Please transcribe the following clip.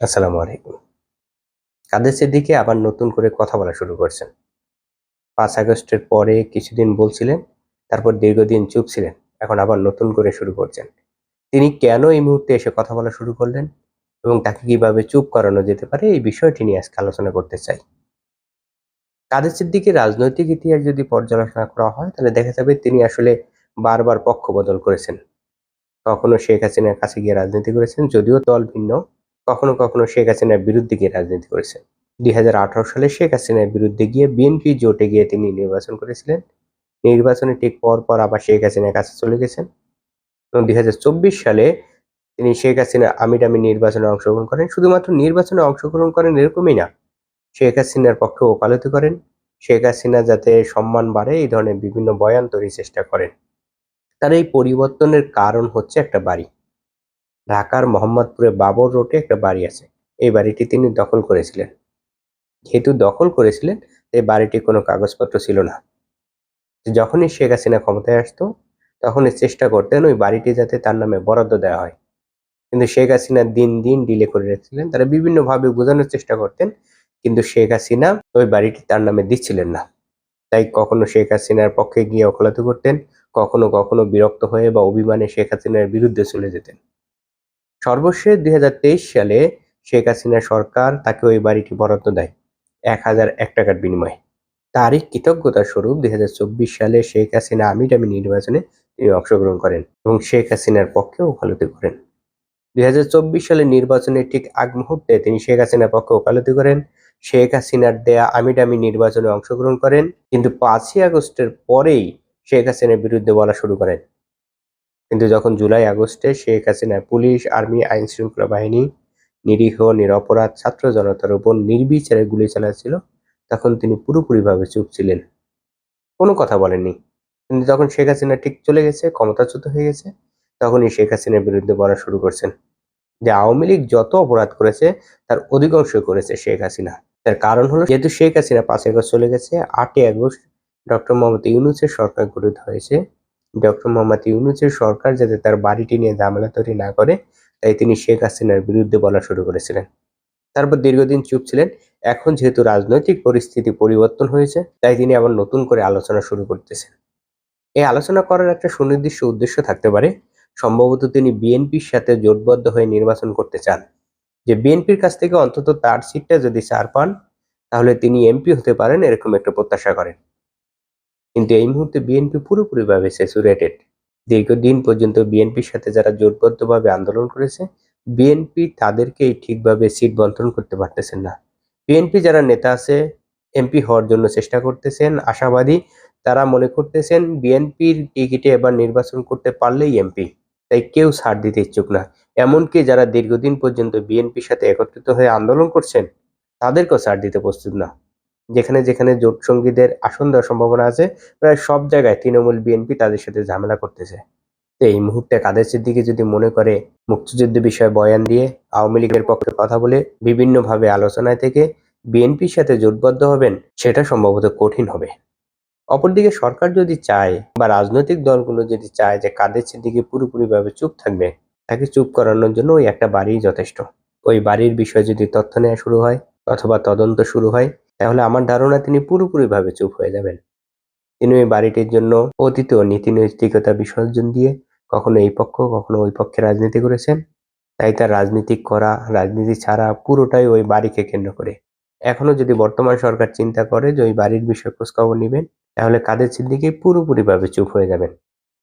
আসসালামু আলাইকুম। কাদের সিদ্দিকি আবার নতুন করে কথা বলা শুরু করছেন। পাঁচ আগস্টের পরে কিছুদিন বলছিলেন, তারপর দীর্ঘদিন চুপ ছিলেন এখন আবার নতুন করে শুরু করছেন। তিনি কেন এই মুহূর্তে এসে কথা বলা শুরু করলেন এবং তাকে কীভাবে চুপ করানো যেতে পারে এই বিষয়টি নিয়ে আজকে আলোচনা করতে চাই। কাদের সিদ্দিকের রাজনৈতিক ইতিহাস যদি পর্যালোচনা করা হয়, তাহলে দেখা যাবে তিনি আসলে বারবার পক্ষ বদল করেছেন। কখনো শেখ হাসিনার কাছে গিয়ে রাজনীতি করেছেন, যদিও দল ভিন্ন। কখনো কখনো শেখ হাসিনার বিরুদ্ধে গিয়ে রাজনীতি করেছেন। দুই হাজার আঠারো সালে শেখ হাসিনার বিরুদ্ধে গিয়ে বিএনপি জোটে গিয়ে তিনি নির্বাচন করেছিলেন। নির্বাচনে ঠিক পর পর আবার শেখ হাসিনার কাছে চলে গেছেন। এবং দুই হাজার চব্বিশ সালে তিনি শেখ হাসিনা আমির আমি নির্বাচনে অংশগ্রহণ করেন। শুধুমাত্র নির্বাচনে অংশগ্রহণ করেন এরকমই না, শেখ হাসিনার পক্ষে ওকালতি করেন। শেখ হাসিনা যাতে সম্মান বাড়ে, এই ধরনের বিভিন্ন বয়ান তৈরির চেষ্টা করেন। তার এই পরিবর্তনের কারণ হচ্ছে একটা বাড়ি। ঢাকার মোহাম্মদপুরে বাবর রোডে একটা বাড়ি আছে। এই বাড়িটি তিনি দখল করেছিলেন। যেহেতু দখল করেছিলেন এই বাড়িটি কোনো কাগজপত্র ছিল না। যখনই শেখ হাসিনা ক্ষমতায় আসতো, তখনই চেষ্টা করতেন ওই বাড়িটি যাতে তার নামে বরাদ্দ দেওয়া হয়। কিন্তু শেখ হাসিনা দিন দিন ডিলে করে রেখেছিলেন, তারা বিভিন্নভাবে বোঝানোর চেষ্টা করতেন, কিন্তু শেখ হাসিনা ওই বাড়িটি তার নামে দিচ্ছিলেন না। তাই কখনো শেখ হাসিনার পক্ষে গিয়ে ওকালতি করতেন, কখনো কখনো বিরক্ত হয়ে বা অভিমানে শেখ হাসিনার বিরুদ্ধে চলে যেতেন। সর্বশেষ দুই হাজার তেইশ সালে শেখ হাসিনা সরকার তাকে ওই বাড়িটি বরাদ্দ দেয়, এক হাজার এক টাকার বিনিময়ে। তারই কৃতজ্ঞতা স্বরূপ দুই হাজার চব্বিশ সালে শেখ হাসিনা আমির আমি নির্বাচনে তিনি অংশগ্রহণ করেন এবং শেখ হাসিনার পক্ষে ওকালতি করেন। দু হাজার চব্বিশ সালে নির্বাচনের ঠিক আগ মুহূর্তে তিনি শেখ হাসিনার পক্ষে ওকালতি করেন, শেখ হাসিনার দেয়া আমিডামি নির্বাচনে অংশগ্রহণ করেন, কিন্তু পাঁচই আগস্টের পরেই শেখ হাসিনার বিরুদ্ধে বলা শুরু করেন। কিন্তু যখন জুলাই, আগস্টে শেখ হাসিনা পুলিশ, আর্মি আইন শৃঙ্খলা বাহিনী, নিরীহ, নিরপরাধ ছাত্র জনতার উপর নির্বিচারে গুলি চালাচ্ছিল, তখন তিনি পুরোপুরিভাবে চুপ ছিলেন। কোনো কথা বলেননি। কিন্তু যখন শেখ হাসিনা ঠিক চলে গেছে, ক্ষমতাচ্যুত হয়ে গেছে, তখনই শেখ হাসিনার বিরুদ্ধে বলা শুরু করছেন যে আওয়ামী লীগ যত অপরাধ করেছে, তার অধিকাংশ করেছে শেখ হাসিনা। তার কারণ হলো যেহেতু শেখ হাসিনা পাঁচ আগস্ট চলে গেছে, আটই আগস্ট ডক্টর মোহাম্মদ ইউনুসের সরকার গঠিত হয়েছে ডক্টর মোহাম্মদ ইউনুসের সরকার যাতে তার বাড়িটি নিয়ে ঝামেলা তৈরি না করে, তাই তিনি শেখ হাসিনার বিরুদ্ধে বলা শুরু করেছিলেন। তারপর দীর্ঘদিন চুপ ছিলেন, এখন যেহেতু রাজনৈতিক পরিস্থিতি পরিবর্তন হয়েছে, তাই তিনি আবার নতুন করে আলোচনা শুরু করতেছেন। এই আলোচনা করার একটা সুনির্দিষ্ট উদ্দেশ্য থাকতে পারে, সম্ভবত তিনি বিএনপির সাথে জোটবদ্ধ হয়ে নির্বাচন করতে চান। যে বিএনপির কাছ থেকে অন্তত তার সিটটা যদি ছাড় পান, তাহলে তিনি এমপি হতে পারেন, এরকম একটা প্রত্যাশা করেন। কিন্তু এই মুহূর্তে বিএনপি পুরোপুরিভাবে স্যাচুরেটেড দীর্ঘদিন পর্যন্ত বিএনপির সাথে যারা জোটবদ্ধভাবে আন্দোলন করেছে বিএনপি তাদেরকেই ঠিকভাবে সিট বন্টন করতে পারতেছেন না। বিএনপি যারা নেতা আছে এমপি হওয়ার জন্য চেষ্টা করতেছেন, আশাবাদী তারা মনে করতেছেন বিএনপির টিকিটে এবার নির্বাচন করতে পারলেই এমপি তাই কেউ ছাড় দিতে ইচ্ছুক না। এমনকি যারা দীর্ঘদিন পর্যন্ত বিএনপির সাথে একত্রিত হয়ে আন্দোলন করছেন, তাদেরকেও ছাড় দিতে প্রস্তুত না। যেখানে যেখানে জোট সঙ্গীদের আসন দেওয়ার সম্ভাবনা আছে, প্রায় সব জায়গায় তৃণমূল বিএনপি তাদের সাথে ঝামেলা করতেছে। তো এই মুহূর্তে কাদের সিদ্দিকি যদি মনে করে মুক্তিযুদ্ধ বিষয়ে বয়ান দিয়ে আওয়ামী লীগের পক্ষে কথা বলে বিভিন্নভাবে আলোচনায় থেকে বিএনপির সাথে জোটবদ্ধ হবেন, সেটা সম্ভবত কঠিন হবে। অপরদিকে সরকার যদি চায় বা রাজনৈতিক দলগুলো যদি চায় যে কাদের সিদ্দিকি পুরোপুরিভাবে চুপ থাকবে, তাকে চুপ করানোর জন্য ওই একটা বাড়িই যথেষ্ট। ওই বাড়ির বিষয়ে যদি তথ্য নেওয়া শুরু হয় অথবা তদন্ত শুরু হয় তাহলে আমার ধারণা তিনি পুরোপুরিভাবে চুপ হয়ে যাবেন। তিনি ওই বাড়িটির জন্য অতীত নীতি নৈতিকতা বিসর্জন দিয়ে কখনো এই পক্ষ, কখনো ওই পক্ষে রাজনীতি করেছেন। তাই তার রাজনীতি করা, রাজনীতি ছাড়া পুরোটাই ওই বাড়িকে কেন্দ্র করে। এখনও যদি বর্তমান সরকার চিন্তা করে যে ওই বাড়ির বিষয়ে খোঁজখবর নেবেন, তাহলে কাদের সিদ্দিকি পুরোপুরিভাবে চুপ হয়ে যাবেন।